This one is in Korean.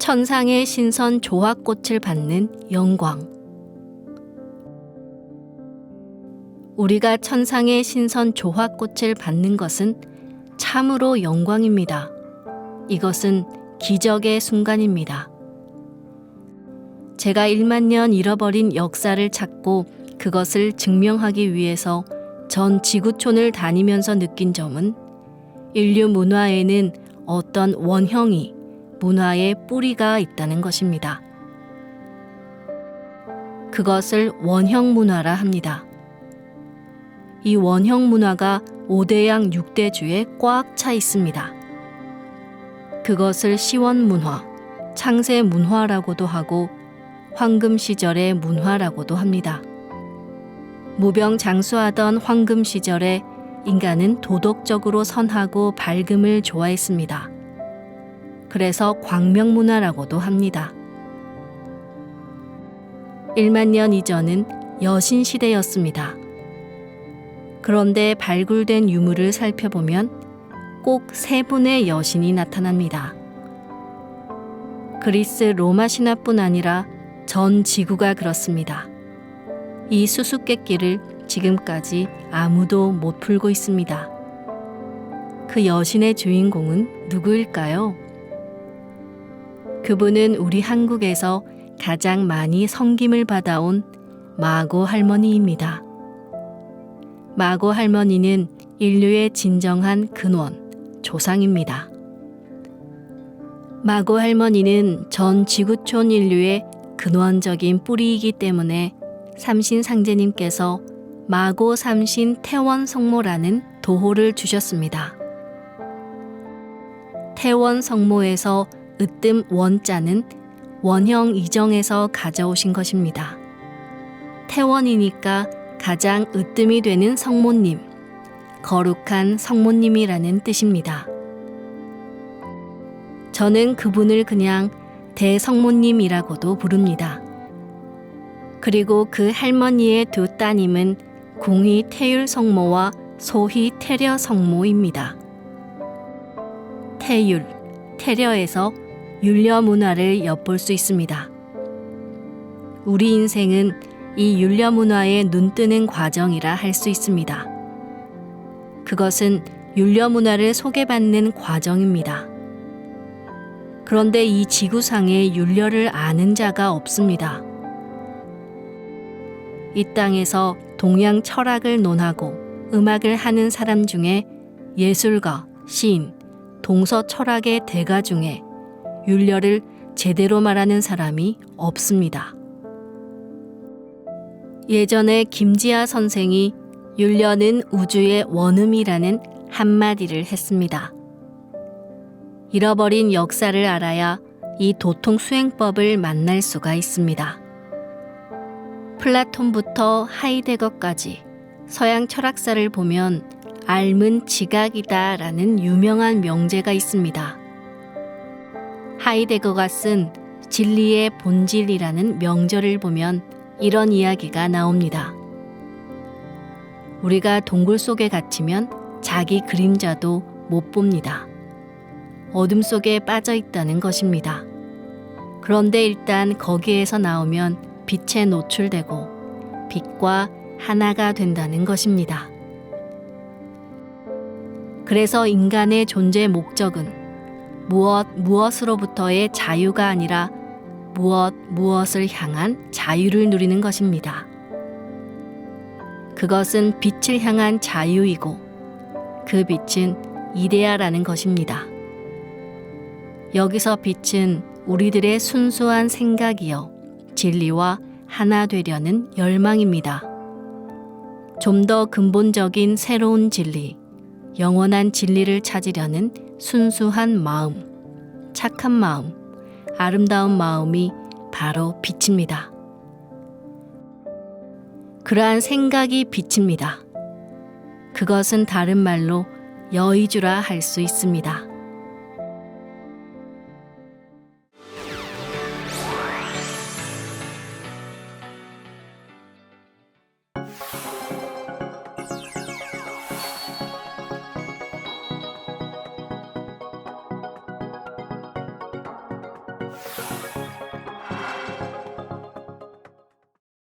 천상의 신선 조화꽃을 받는 영광. 우리가 천상의 신선 조화꽃을 받는 것은 참으로 영광입니다. 이것은 기적의 순간입니다. 제가 1만 년 잃어버린 역사를 찾고 그것을 증명하기 위해서 전 지구촌을 다니면서 느낀 점은 인류 문화에는 어떤 원형이 문화의 뿌리가 있다는 것입니다. 그것을 원형 문화라 합니다. 이 원형 문화가 5대양 6대주에 꽉 차 있습니다. 그것을 시원 문화, 창세 문화라고도 하고 황금 시절의 문화라고도 합니다. 무병 장수하던 황금 시절에 인간은 도덕적으로 선하고 밝음을 좋아했습니다. 그래서 광명문화라고도 합니다. 1만 년 이전은 여신 시대였습니다. 그런데 발굴된 유물을 살펴보면 꼭 세 분의 여신이 나타납니다. 그리스 로마 신화뿐 아니라 전 지구가 그렇습니다. 이 수수께끼를 지금까지 아무도 못 풀고 있습니다. 그 여신의 주인공은 누구일까요? 그분은 우리 한국에서 가장 많이 성김을 받아온 마고 할머니입니다. 마고 할머니는 인류의 진정한 근원, 조상입니다. 마고 할머니는 전 지구촌 인류의 근원적인 뿌리이기 때문에 삼신 상제님께서 마고 삼신 태원 성모라는 도호를 주셨습니다. 태원 성모에서 으뜸 원자는 원형 이정에서 가져오신 것입니다. 태원이니까 가장 으뜸이 되는 성모님, 거룩한 성모님이라는 뜻입니다. 저는 그분을 그냥 대성모님이라고도 부릅니다. 그리고 그 할머니의 두 따님은 공희 태율 성모와 소희 태려 성모입니다. 태율, 태려에서 율려 문화를 엿볼 수 있습니다. 우리 인생은 이 율려 문화에 눈뜨는 과정이라 할 수 있습니다. 그것은 율려 문화를 소개받는 과정입니다. 그런데 이 지구상에 율려를 아는 자가 없습니다. 이 땅에서 동양 철학을 논하고 음악을 하는 사람 중에 예술가, 시인, 동서 철학의 대가 중에 율려를 제대로 말하는 사람이 없습니다. 예전에 김지아 선생이 율려는 우주의 원음이라는 한마디를 했습니다. 잃어버린 역사를 알아야 이 도통 수행법을 만날 수가 있습니다. 플라톤부터 하이데거까지 서양 철학사를 보면 알은 지각이다 라는 유명한 명제가 있습니다. 하이데거가 쓴 진리의 본질이라는 명절을 보면 이런 이야기가 나옵니다. 우리가 동굴 속에 갇히면 자기 그림자도 못 봅니다. 어둠 속에 빠져 있다는 것입니다. 그런데 일단 거기에서 나오면 빛에 노출되고 빛과 하나가 된다는 것입니다. 그래서 인간의 존재 목적은 무엇 무엇으로부터의 자유가 아니라 무엇 무엇을 향한 자유를 누리는 것입니다. 그것은 빛을 향한 자유이고 그 빛은 이데아라는 것입니다. 여기서 빛은 우리들의 순수한 생각이요 진리와 하나 되려는 열망입니다. 좀 더 근본적인 새로운 진리, 영원한 진리를 찾으려는 순수한 마음, 착한 마음, 아름다운 마음이 바로 빛입니다. 그러한 생각이 빛입니다. 그것은 다른 말로 여의주라 할 수 있습니다.